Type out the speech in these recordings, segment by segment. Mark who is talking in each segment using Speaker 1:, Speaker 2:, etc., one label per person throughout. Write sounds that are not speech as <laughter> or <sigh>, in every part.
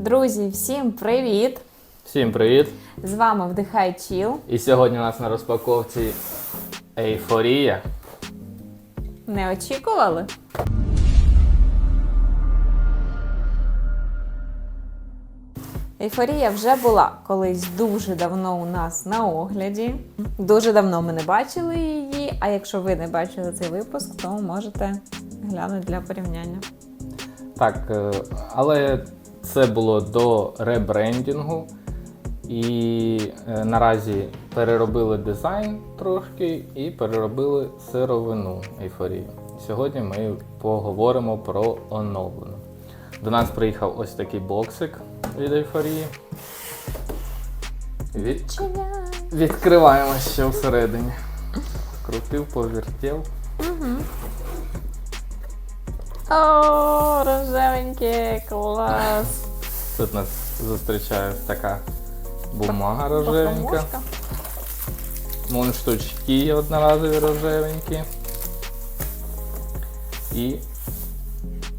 Speaker 1: Друзі, всім привіт!
Speaker 2: Всім привіт!
Speaker 1: З вами Вдихай Чіл.
Speaker 2: І сьогодні у нас на розпаковці ейфорія.
Speaker 1: Не очікували? Ейфорія вже була колись дуже давно у нас на огляді. Дуже давно ми не бачили її. А якщо ви не бачили цей випуск, то можете глянути для порівняння.
Speaker 2: Так, е, але це було до ребрендінгу. І е, наразі переробили дизайн трошки і переробили сировину ейфорії. Сьогодні ми поговоримо про оновлену. До нас приїхав ось такий боксик від ейфорії. Від... Відкриваємо що всередині. Крутив, повертів.
Speaker 1: О, рожевеньке, клас!
Speaker 2: Тут нас зустрічає така бумага рожевенька. Мундштучки одноразові рожевенькі. І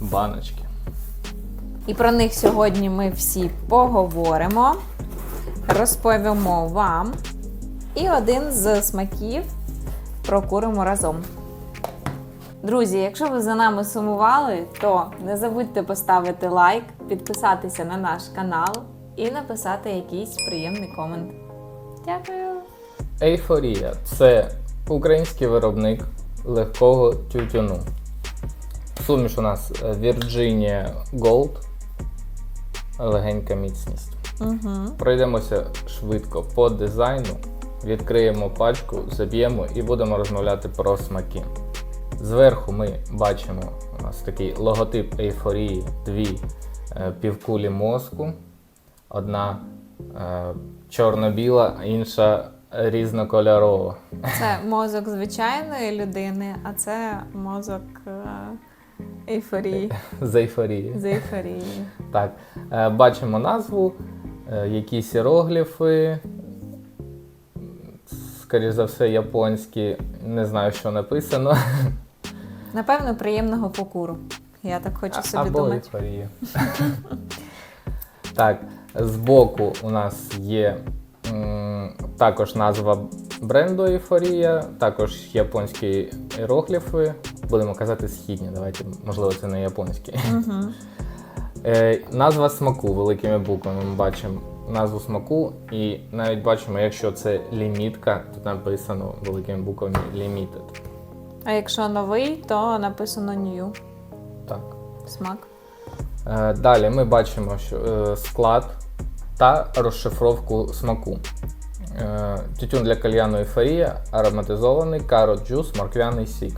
Speaker 2: баночки.
Speaker 1: І про них сьогодні ми всі поговоримо, розповімо вам. І один з смаків прокуримо разом. Друзі, якщо ви за нами сумували, то не забудьте поставити лайк, підписатися на наш канал і написати якийсь приємний комент. Дякую!
Speaker 2: Ейфорія це український виробник легкого тютюну. Суміш у нас е, Virginia Gold. Легенька міцність.
Speaker 1: Угу.
Speaker 2: Пройдемося швидко по дизайну, відкриємо пачку, заб'ємо і будемо розмовляти про смаки. Зверху ми бачимо у нас такий логотип ейфорії, дві е, півкулі мозку, одна е, чорно-біла, інша різнокольорова.
Speaker 1: Це мозок звичайної людини, а це мозок е, ейфорії.
Speaker 2: З ейфорії.
Speaker 1: З ейфорії.
Speaker 2: Так, бачимо назву, якісь іерогліфи. Скоріше за все, японські, не знаю, що написано.
Speaker 1: Напевно, приємного покуру. Я так хочу собі
Speaker 2: Або
Speaker 1: думати.
Speaker 2: ейфорія. Так, збоку у нас є м, також назва бренду Ейфорія, також японські іерогліфи. Будемо казати східні, давайте, можливо, це не японські.
Speaker 1: Угу.
Speaker 2: Е, назва смаку великими буквами ми бачимо назву смаку, і навіть бачимо, якщо це лімітка, тут написано великими буквами Limited.
Speaker 1: А якщо новий, то написано New.
Speaker 2: Так.
Speaker 1: Смак.
Speaker 2: Е, Далі ми бачимо що, е, склад та розшифровку смаку. Е, Тютюн для кальяну ейфорія, ароматизований, карот джус, морквяний сік.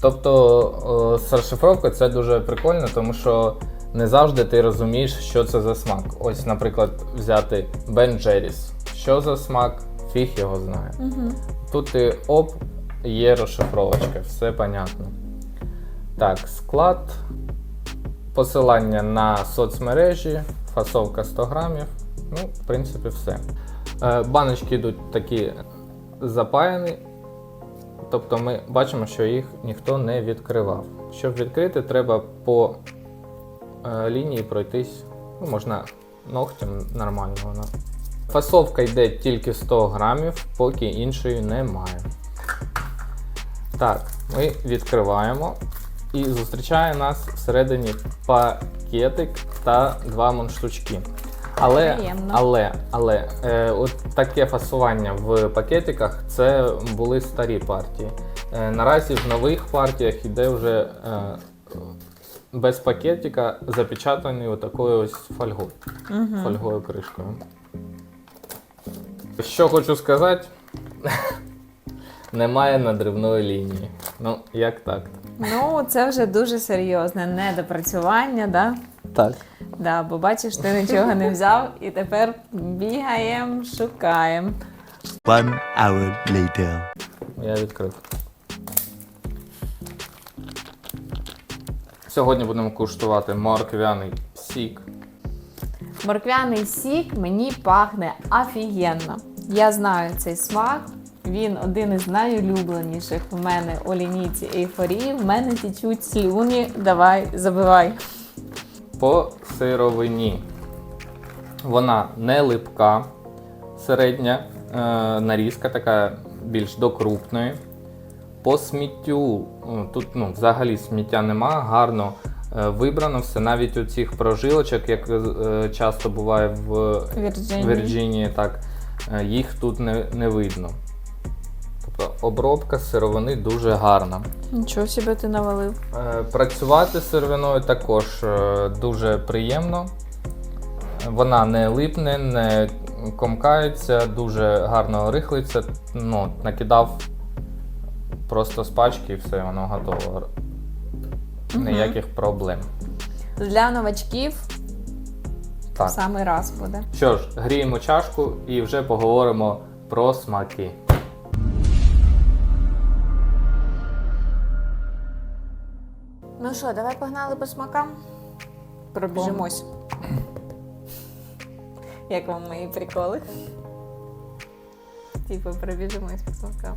Speaker 2: Тобто е, з розшифровкою це дуже прикольно, тому що не завжди ти розумієш, що це за смак. Ось, наприклад, взяти Ben Jerry's. Що за смак, фіг його знає.
Speaker 1: Угу.
Speaker 2: Тут ти оп, є розшифровочка, все понятно. Так, склад, посилання на соцмережі, фасовка 100 грамів. Ну, в принципі, все. Е, Баночки йдуть такі запаяні. Тобто ми бачимо, що їх ніхто не відкривав. Щоб відкрити, треба по е, лінії пройтись. Ну, можна ногтем нормально вона. Фасовка йде тільки 100 грамів, поки іншої немає. Так, ми відкриваємо. І зустрічає нас всередині пакетик та два мундштучки. Але,
Speaker 1: Приємно.
Speaker 2: але, але е, от таке фасування в пакетиках це були старі партії. Е, наразі в нових партіях йде вже е, без пакетика запечатаний отакою ось фольгою,
Speaker 1: Угу.
Speaker 2: фольгою кришкою. Що хочу сказати, немає надривної лінії. Ну, як так?
Speaker 1: Ну, це вже дуже серйозне недопрацювання, да?
Speaker 2: Так.
Speaker 1: Да, бо бачиш, ти нічого не взяв і тепер бігаємо, шукаємо.
Speaker 3: One hour later.
Speaker 2: Я відкрив. Сьогодні будемо куштувати морквяний сік.
Speaker 1: Морквяний сік мені пахне офігенно. Я знаю цей смак. Він один із найулюбленіших в мене у лінійці ейфорії. В мене тічуть слюні. Давай, забивай.
Speaker 2: По сировині. Вона не липка, середня е, нарізка, така більш до крупної. По сміттю е, тут ну, взагалі сміття нема, гарно е, вибрано все. Навіть у цих прожилочок, як е, часто буває в
Speaker 1: Вірджинії.
Speaker 2: Вірджинії, так, е, їх тут не, не видно. Обробка сировини дуже гарна.
Speaker 1: Нічого себе ти навалив.
Speaker 2: Е, Працювати з сировиною також е, дуже приємно. Вона не липне, не комкається, дуже гарно рихлиться. Ну, накидав просто з пачки і все, воно готово. Ніяких проблем.
Speaker 1: Для новачків в
Speaker 2: Так.
Speaker 1: самий раз буде.
Speaker 2: Що ж, гріємо чашку і вже поговоримо про смаки.
Speaker 1: Ну що, давай погнали по смакам? Пробіжимось. Як вам мої приколи? Типу, пробіжимось по смакам.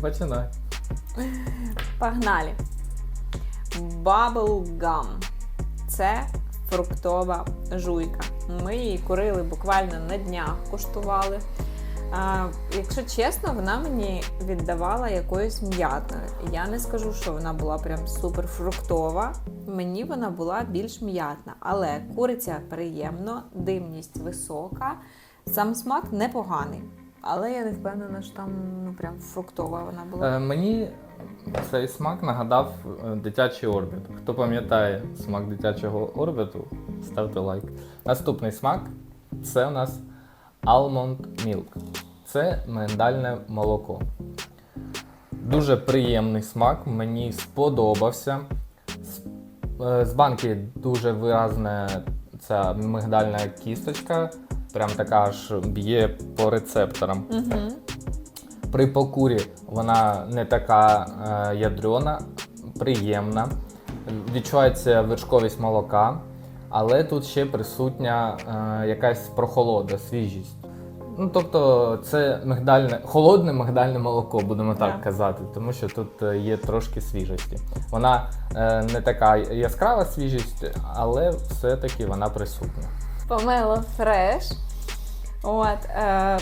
Speaker 2: Починай.
Speaker 1: Погнали. Bubble Gum. Це фруктова жуйка. Ми її курили буквально на днях, куштували. А, якщо чесно, вона мені віддавала якоюсь м'ятною. Я не скажу, що вона була прям супер фруктова. Mені вона була більш м'ятна, але куриця приємно, димність висока, сам смак непоганий. Але я не впевнена, що там ну прям фруктова вона була.
Speaker 2: Е, мені цей смак нагадав е, дитячий орбіт. Хто пам'ятає смак дитячого орбіту, ставте лайк. Наступний смак це у нас Almond Milk. Це миндальне молоко. Дуже приємний смак, мені сподобався. З, е, банки дуже виразна ця мигдальна кісточка, прям така аж б'є по рецепторам.
Speaker 1: Угу.
Speaker 2: При покурі вона не така е, ядрена, приємна. Відчувається вершковість молока, але тут ще присутня е, якась прохолода, свіжість. Ну, тобто це мигдальне, холодне мигдальне молоко, будемо так
Speaker 1: yeah.
Speaker 2: казати, тому що тут е, є трошки свіжості. Вона е, не така яскрава свіжість, але все-таки вона присутня.
Speaker 1: Помело фреш. От, е,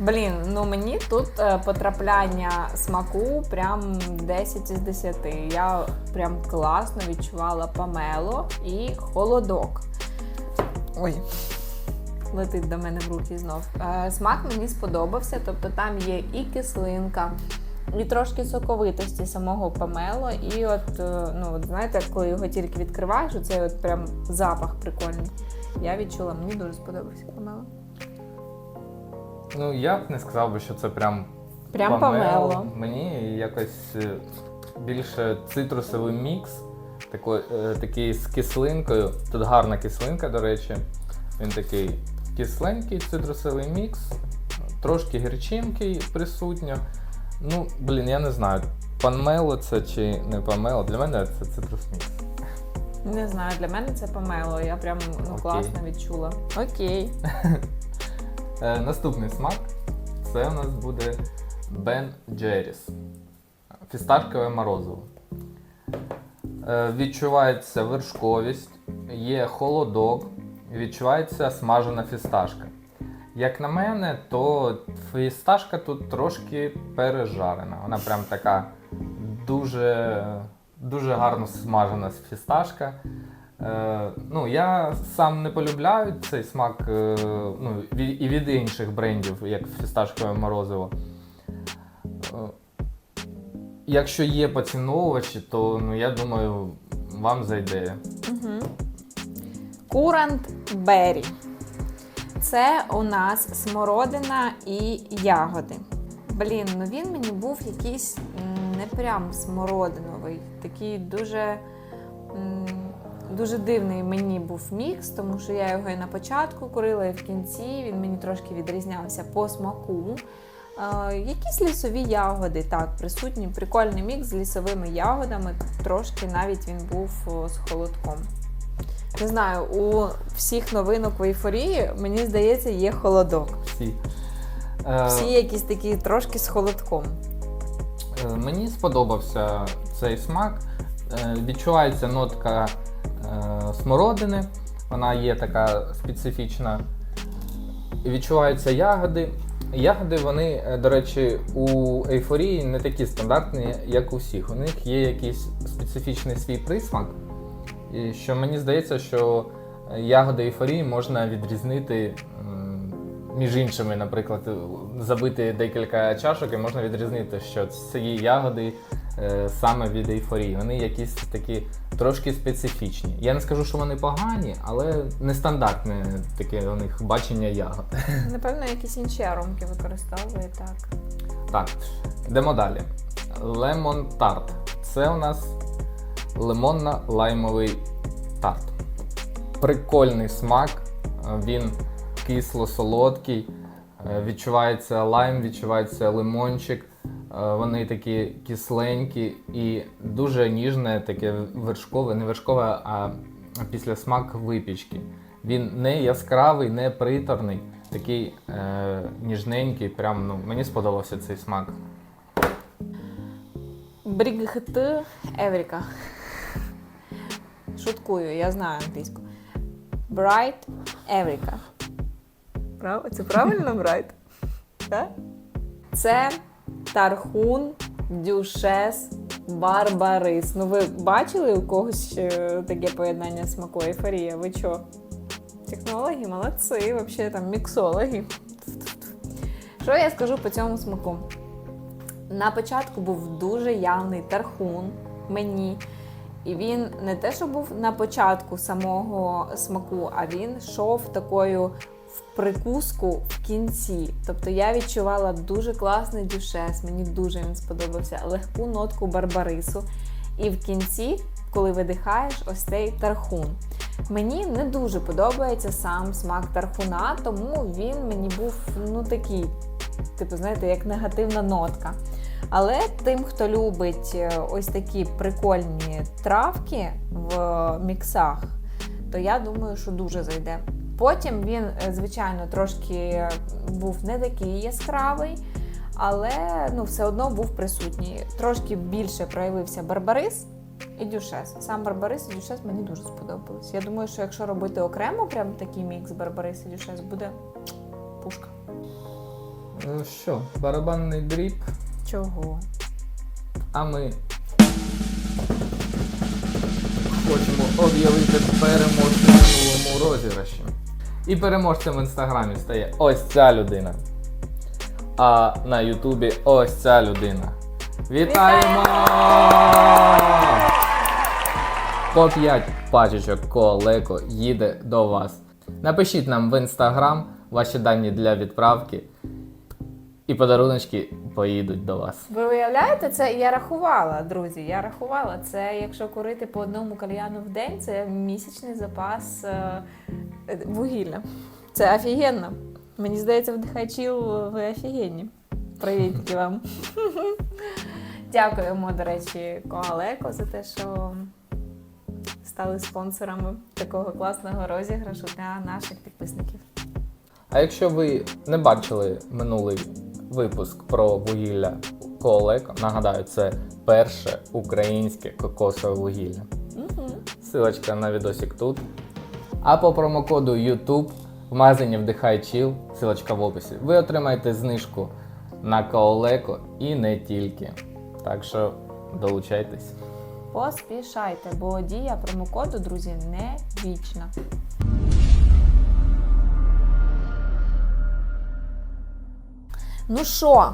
Speaker 1: блін, ну мені тут е, потрапляння смаку прям 10 із 10. Я прям класно відчувала помело і холодок. Ой. Летить до мене в руки знов. Е, смак мені сподобався, тобто там є і кислинка, і трошки соковитості самого помело. І от, е, ну, от знаєте, коли його тільки відкриваєш, оцей от прям запах прикольний. Я відчула, мені дуже сподобався помело.
Speaker 2: Ну, я б не сказав би, що це прям
Speaker 1: Прям помело.
Speaker 2: Мені якось е, більше цитрусовий мікс, такий, е, такий з кислинкою. Тут гарна кислинка, до речі. Він такий кисленький цитрусовий мікс, трошки гірчинки присутньо. Ну, блін, я не знаю, панмело це чи не панмело. Для мене це цитрус мікс.
Speaker 1: Не знаю, для мене це помело. Я прям ну,
Speaker 2: Окей.
Speaker 1: класно відчула. Окей. <laughs>
Speaker 2: Е, наступний смак це у нас буде Ben Jerry's. Фісташкове морозиво. Е, відчувається вершковість, є холодок, відчувається смажена фісташка. Як на мене, то фісташка тут трошки пережарена. Вона прям така дуже, дуже гарно смажена фісташка. Е, ну, я сам не полюбляю цей смак е, ну, і від інших брендів, як фісташкове морозиво. Е, якщо є поціновувачі, то ну, я думаю, вам зайде.
Speaker 1: Курант Беррі. Це у нас смородина і ягоди. Блін, ну він мені був якийсь не прям смородиновий, такий дуже, дуже дивний мені був мікс, тому що я його і на початку курила, і в кінці він мені трошки відрізнявся по смаку. Е, якісь лісові ягоди, так, присутні. Прикольний мікс з лісовими ягодами. Трошки навіть він був з холодком. Не знаю, у всіх новинок в ейфорії, мені здається, є холодок.
Speaker 2: Всі. Е,
Speaker 1: Всі якісь такі трошки з холодком.
Speaker 2: Е, Мені сподобався цей смак. Е, Відчувається нотка смородини. Вона є така специфічна. Відчуваються ягоди. Ягоди, вони, е, до речі, у ейфорії не такі стандартні, як у всіх. У них є якийсь специфічний свій присмак. І що мені здається, що е, ягоди ейфорії можна відрізнити між іншими, наприклад, забити декілька чашок і можна відрізнити, що ці ягоди саме від ейфорії. Вони якісь такі трошки специфічні. Я не скажу, що вони погані, але нестандартне таке у них бачення ягод. <laughs>
Speaker 1: Напевно, якісь інші аромки використовує так.
Speaker 2: Так, йдемо далі. Лемон тарт. Це у нас лимонно-лаймовий тарт. Прикольний смак, е, він кисло-солодкий, е, відчувається лайм, відчувається лимончик. Е, Вони такі кисленькі і дуже ніжне, таке вершкове, не вершкове, а після смак випічки. Він не яскравий, не приторний, такий е, ніжненький. Прям ну, мені сподобався цей смак.
Speaker 1: Брігт Евріка. Шуткую, я знаю англійську. Bright Евріка. Це правильно Bright? Так? Це Тархун Дюшес Барбарис. Ну, ви бачили у когось е, таке поєднання смаку ейфорія? Ви що? Технологи, молодці, взагалі там міксологи. Що я скажу по цьому смаку? На початку був дуже явний тархун мені. І він не те, що був на початку самого смаку, а він йшов такою в прикуску в кінці. Тобто я відчувала дуже класний дюшес, мені дуже він сподобався, легку нотку барбарису. І в кінці, коли видихаєш, ось цей тархун. Мені не дуже подобається сам смак тархуна, тому він мені був ну такий, типу, знаєте, як негативна нотка. Але тим, хто любить е, ось такі прикольні травки в міксах, то я думаю, що дуже зайде. Потім він, е, звичайно, трошки був не такий яскравий, але ну, все одно був присутній. Трошки більше проявився барбарис і дюшес. Сам барбарис і дюшес мені дуже сподобались. Я думаю, що якщо робити окремо прям такий мікс барбарис і дюшес, буде пушка.
Speaker 2: Ну що, барабанний дріб,
Speaker 1: Чого?
Speaker 2: а ми хочемо об'явити переможця в минулому розіграші. І переможцем в інстаграмі стає ось ця людина. А на Ютубі ось ця людина. Вітаємо! По 5 пачечок колеко їде до вас. Напишіть нам в інстаграм ваші дані для відправки. І подаруночки поїдуть до вас.
Speaker 1: Ви уявляєте, це я рахувала, друзі. Я рахувала. Це якщо курити по одному кальяну в день, це місячний запас е, вугілля. Це офігенно. Мені здається, вдихай чіл, ви офігенні. Привіт <laughs> вам. Дякуємо, до речі, Коалеко за те, що стали спонсорами такого класного розіграшу для наших підписників.
Speaker 2: А якщо ви не бачили минулий випуск про вугілля Колеко, нагадаю, це перше українське кокосове вугілля.
Speaker 1: Угу.
Speaker 2: Силочка на відосик тут. А по промокоду YouTube в магазині Вдихай Chill, силочка в описі, ви отримаєте знижку на Колеко і не тільки. Так що долучайтесь.
Speaker 1: Поспішайте, бо дія промокоду, друзі, не вічна. Ну що,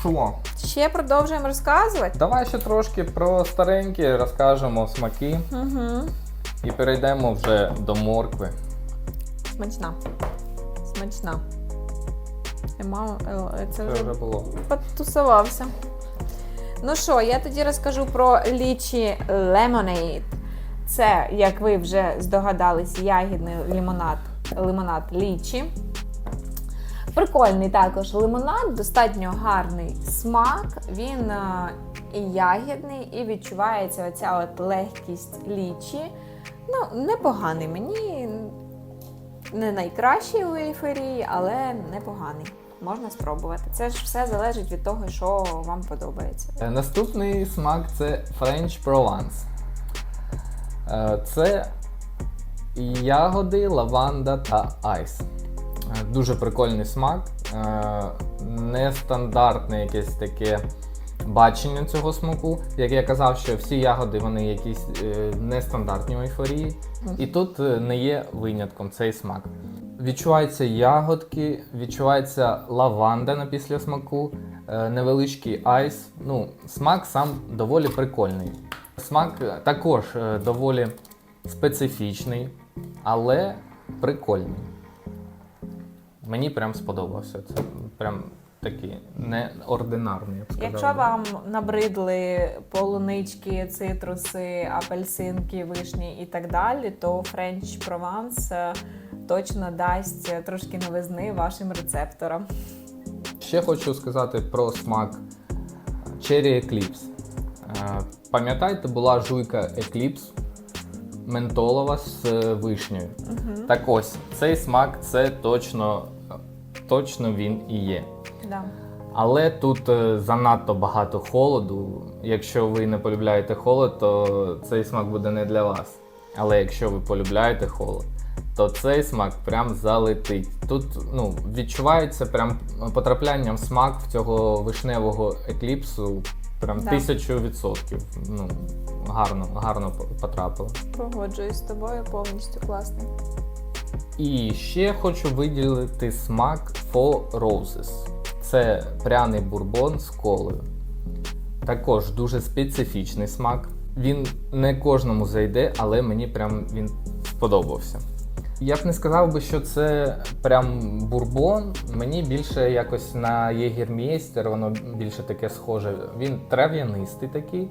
Speaker 2: Що?
Speaker 1: ще продовжуємо розказувати?
Speaker 2: Давай ще трошки про старенькі розкажемо смаки
Speaker 1: Угу.
Speaker 2: І перейдемо вже до моркви.
Speaker 1: Смачна. Смачна. Е, е, Це вже
Speaker 2: вже було.
Speaker 1: потусувався. Ну що, я тоді розкажу про лічі Lemonade. Це, як ви вже здогадались, ягідний лимонад, лимонад лічі. Прикольний також лимонад, достатньо гарний смак. Він е, і ягідний, і відчувається оця от легкість лічі. Ну, непоганий мені. Не найкращий у ейфорії, але непоганий. Можна спробувати. Це ж все залежить від того, що вам подобається.
Speaker 2: Е, Наступний смак це French Provence. Е, Це ягоди, лаванда та айс. Е, Дуже прикольний смак. Нестандартне якесь таке бачення цього смаку. Як я казав, що всі ягоди вони якісь е, нестандартні у ейфорії. І тут е, не є винятком цей смак. Відчуваються ягодки, відчувається лаванда на післясмаку, е, невеличкий айс. Ну, смак сам доволі прикольний. Смак е, також е, доволі специфічний, але прикольний. Мені прям сподобався. Це прям такий неординарний, я б сказав.
Speaker 1: Якщо вам набридли полунички, цитруси, апельсинки, вишні і так далі, то Френч Прованс точно дасть трошки новизни вашим рецепторам.
Speaker 2: Ще хочу сказати про смак Cherry Eclipse. Е, Пам'ятаєте, була жуйка Eclipse ментолова з е, вишнею. Так ось, цей смак це точно, точно він і є.
Speaker 1: Да.
Speaker 2: Але тут е, занадто багато холоду. Якщо ви не полюбляєте холод, то цей смак буде не для вас. Але якщо ви полюбляєте холод, то цей смак прям залетить. Тут ну, відчувається прям потраплянням смак в цього вишневого екліпсу прям
Speaker 1: Да.
Speaker 2: тисячу відсотків. Ну, гарно, гарно потрапило.
Speaker 1: Погоджуюсь з тобою повністю класний.
Speaker 2: І ще хочу виділити смак Four Roses. Це пряний бурбон з колою. Також дуже специфічний смак. Він не кожному зайде, але мені прям він сподобався. Я б не сказав би, що це прям бурбон. Мені більше якось на Єгермєстер, воно більше таке схоже. Він трав'янистий такий,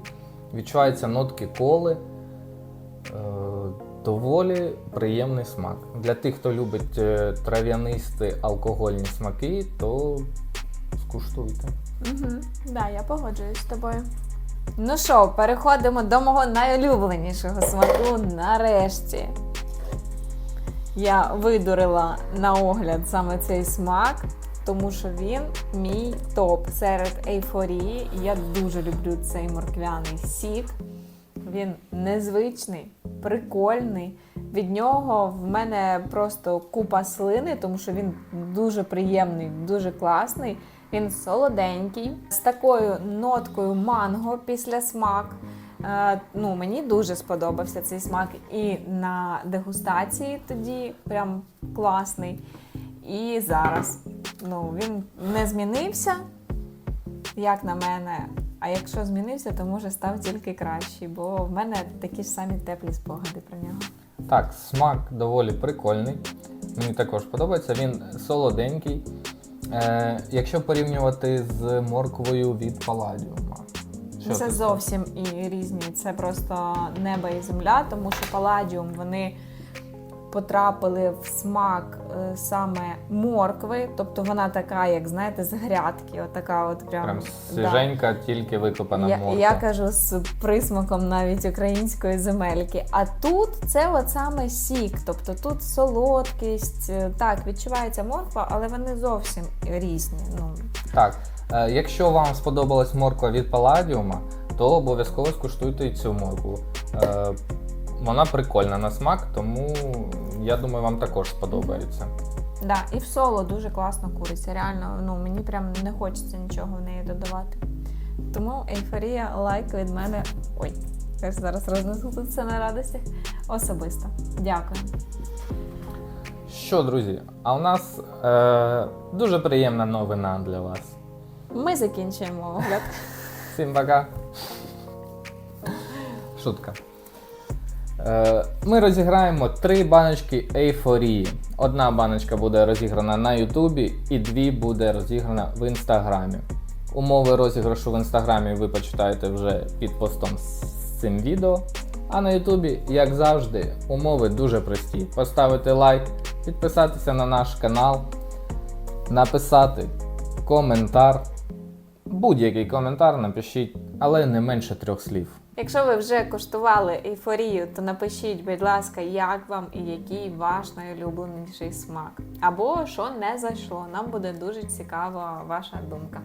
Speaker 2: відчуваються нотки коли. Е, доволі приємний смак. Для тих, хто любить е, трав'янисті алкогольні смаки, то скуштуйте.
Speaker 1: Угу. Да, я погоджуюсь з тобою. Ну що, переходимо до мого найулюбленішого смаку нарешті. Я видурила на огляд саме цей смак, тому що він мій топ серед ейфорії. Я дуже люблю цей морквяний сік. Він незвичний, прикольний. Від нього в мене просто купа слини, тому що він дуже приємний, дуже класний. Він солоденький, з такою ноткою манго після смак. Е, ну, мені дуже сподобався цей смак. І на дегустації тоді прям класний. І зараз. Ну, він не змінився, як на мене. А якщо змінився, то може став тільки кращий, бо в мене такі ж самі теплі спогади про нього.
Speaker 2: Так, смак доволі прикольний. Мені також подобається. Він солоденький. Е, якщо порівнювати з морквою від паладіума. Що
Speaker 1: це
Speaker 2: ти
Speaker 1: зовсім і різні. Це просто небо і земля, тому що паладіум вони потрапили в смак е, саме моркви, тобто вона така, як знаєте, з грядки, отака от прям,
Speaker 2: Прям
Speaker 1: да.
Speaker 2: свіженька, тільки викопана
Speaker 1: Я,
Speaker 2: морква.
Speaker 1: я кажу з присмаком навіть української земельки. А тут це от саме сік, тобто тут солодкість. е, Так, відчувається морква, але вони зовсім різні. Ну,
Speaker 2: Так, е, якщо вам сподобалась морква від Паладіума, то обов'язково скуштуйте і цю моркву. Вона прикольна на смак, тому я думаю, вам також сподобається.
Speaker 1: Да, і в соло дуже класно куриться. Реально, ну мені прям не хочеться нічого в неї додавати. Тому ейфорія лайк від мене. Ой, я ж зараз рознесу тут все на радостях. Особисто. Дякую.
Speaker 2: Що, друзі, а у нас е, дуже приємна новина для вас.
Speaker 1: Ми закінчуємо огляд.
Speaker 2: Всім пока. Шутка. Е, Ми розіграємо три баночки ейфорії. Одна баночка буде розіграна на Ютубі, і дві буде розіграна в інстаграмі. Умови розіграшу в інстаграмі ви почитаєте вже під постом з цим відео. А на Ютубі, як завжди, умови дуже прості. Поставити лайк, підписатися на наш канал, написати коментар. Будь-який коментар напишіть, але не менше трьох слів.
Speaker 1: Якщо ви вже коштували ейфорію, то напишіть, будь ласка, як вам і який ваш найулюбленіший смак. Або що не зайшло. Нам буде дуже цікава ваша думка.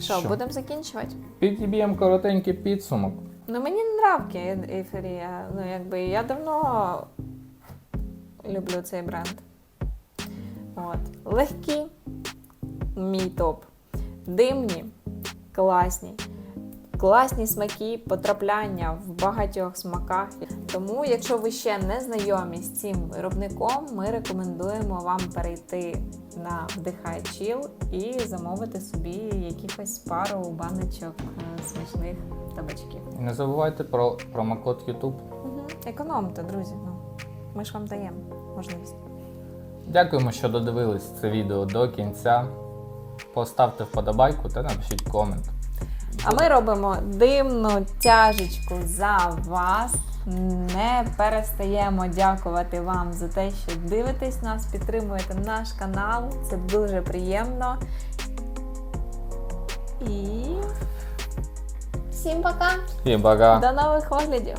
Speaker 1: Що,
Speaker 2: Що?
Speaker 1: будемо закінчувати?
Speaker 2: Підіб'ємо коротенький підсумок.
Speaker 1: Ну мені не нравки ейфорія. Ну якби я давно люблю цей бренд. От. Легкі, мій топ. Димні, класні. Класні смаки, потрапляння в багатьох смаках. Тому, якщо ви ще не знайомі з цим виробником, ми рекомендуємо вам перейти на Вдихай Chill і замовити собі якихось пару баночок е, смачних табачків.
Speaker 2: І не забувайте про промокод YouTube.
Speaker 1: Угу. Економте, друзі. Ну, ми ж вам даємо можливість.
Speaker 2: Дякуємо, що додивились це відео до кінця. Поставте вподобайку та напишіть комент.
Speaker 1: А ми робимо димну тяжечку за вас. Не перестаємо дякувати вам за те, що дивитесь нас, підтримуєте наш канал. Це дуже приємно. І всім пока!
Speaker 2: Всім пока!
Speaker 1: До нових оглядів!